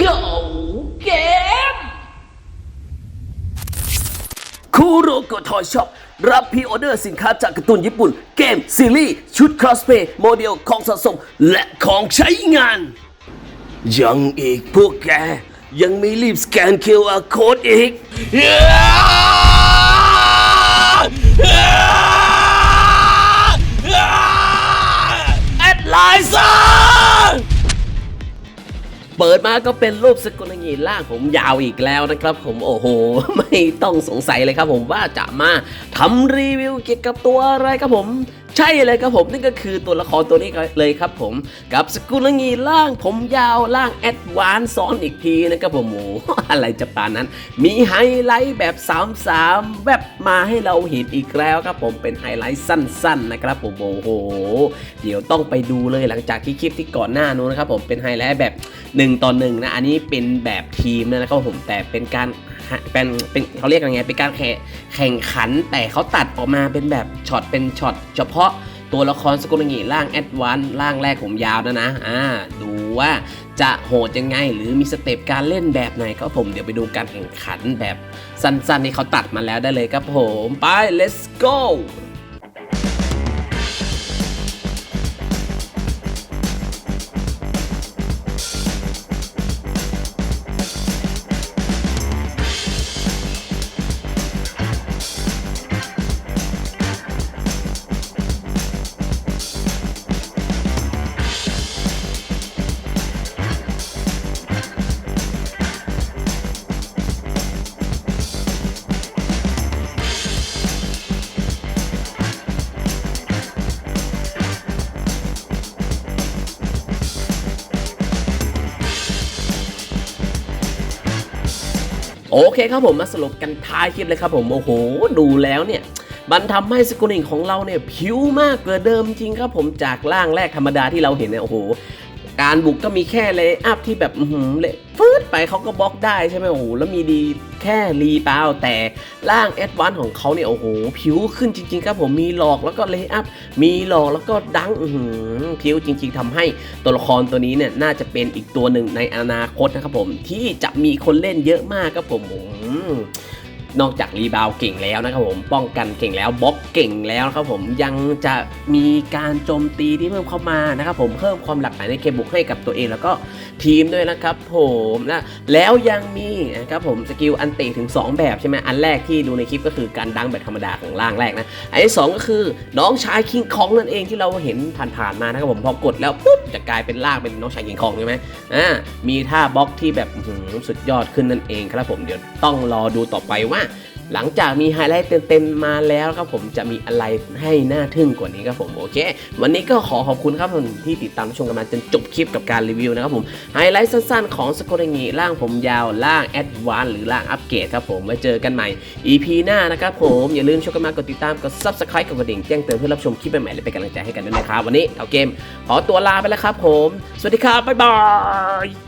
Go Game คูโรโกทอยช็อปรับพรีออเดอร์สินค้าจากการ์ตูนญี่ปุ่น เกม ซีรีส์ ชุดคอสเพย์โมเดลของสะสม และของใช้งาน ยังอีกพวกแก ยังมีรีบสแกน QR Code อีก เปิดมาก็เป็นรูปสกุลงีล่างผมยาวอีกแล้วนะครับ ผมโอ้โห ไม่ต้องสงสัยเลยครับผมว่าจะมาทำรีวิวเกี่ยวกับตัวอะไรครับผม ใช่เลยครับผมนั่นก็คือตัวละครตัวนี้เลยครับผมกับสกุลงีล่างผมยาวล่างแอดวานซ์ซ้อนอีกทีนะครับผมโอ้โหอะไรจะปานนั้น มีไฮไลท์แบบ3-3แบบมาให้เราเห็นอีกแล้วครับผมเป็นไฮไลท์สั้น ๆ นะครับผมโอ้โหเดี๋ยวต้องไปดูเลยหลังจากที่คลิปที่ก่อนหน้านู้นนะครับผมเป็นไฮไลท์แบบ1ต่อ1นะอันนี้เป็นแบบทีมนะครับผมแต่เป็นการเป็นเป็นเขาเรียกยังไงเป็นการแข่แข่งขันแต่เขาตัดออกมาเป็นแบบช็อตเป็นช็อตเฉพาะตัวละครสกุลงีร่างแอดวานร่างแรกผมยาวนะนะอ่าดูว่าจะโหดยังไงหรือมีสเต็ปการเล่นแบบไหนก็ผมเดี๋ยวไปดูการแข่งขันแบบสั้นๆที่เขาตัดมาแล้วได้เลยครับผมไป let's go โอเคครับผมมาสรุปกันท้ายคลิปเลยครับผมโอ้โห ดูแล้วเนี่ยมันทำให้สกุลิงของเราเนี่ยผิวมากกว่าเดิมจริงครับผมจากร่างแรกธรรมดาที่เราเห็นเนี่ยโอ้โห การบุกก็มีแค่เลยอัพที่แบบหือเละ ไปเขาก็บล็อกได้ใช่ไหมโอ้โหแล้วมีดีแค่รีเปล่าแต่ร่างแอดวานของเขาเนี่ยโอ้โหผิวขึ้นจริง ๆ ครับผมมีหลอกแล้วก็เลย์อัพมีหลอกแล้วก็ดังผิวจริง ๆทำให้ตัวละครตัวนี้เนี่ยน่าจะเป็นอีกตัวหนึ่งในอนาคตนะครับผมที่จะมีคนเล่นเยอะมากครับผม นอกจากรีบาวเก่งแล้วนะครับผมป้องกันเก่งแล้วบล็อกเก่งแล้วครับผมยังจะมีการโจมตีที่เพิ่มเข้ามานะครับผมเพิ่มความหลากหลายในเกมบุกให้กับตัวเองแล้วก็ทีมด้วยนะครับผมนะแล้วยังมีนะครับผมสกิลอันติถึง 2 แบบใช่ไหมอันแรกที่ดูในคลิปก็คือการดังแบบธรรมดาของร่างแรกนะอันที่สองก็คือน้องชายคิงคองนั่นเองที่เราเห็นผ่านๆมานะครับผมพอกดแล้วปุ๊บจะกลายเป็นร่างเป็นน้องชายคิงคองใช่ไหมอ่ามีท่าบล็อกที่แบบสุดยอดขึ้นนั่นเองครับผมเดี๋ยวต้องรอดูต่อไปว่าหลังจากมีไฮไลท์เต็มๆมาแล้วครับผมจะมีอะไรให้หน่าทึ่งกว่านี้ครับผมโอเค วันนี้ก็ขอขอบคุณครับผมที่ติดตามชมกันมาจนจบคลิปกับการรีวิวนะครับผมไฮไลท์สั้นๆของสกเรงีร่างผมยาวร่างแอดวานหรือร่างอัปเกรดครับผมไว้เจอกันใหม่ EP หน้านะครับผมอย่าลืมชมกันมากดติดตามกด Subscribe กับกระดิ่งแจ้งเตือนเพื่อรับชมคลิปใหม่ๆและเป็นกำลังใจให้กันด้วยนะครับวันนี้เอาเกมขอตัวลาไปแล้วครับผม สวัสดีครับบ๊ายบาย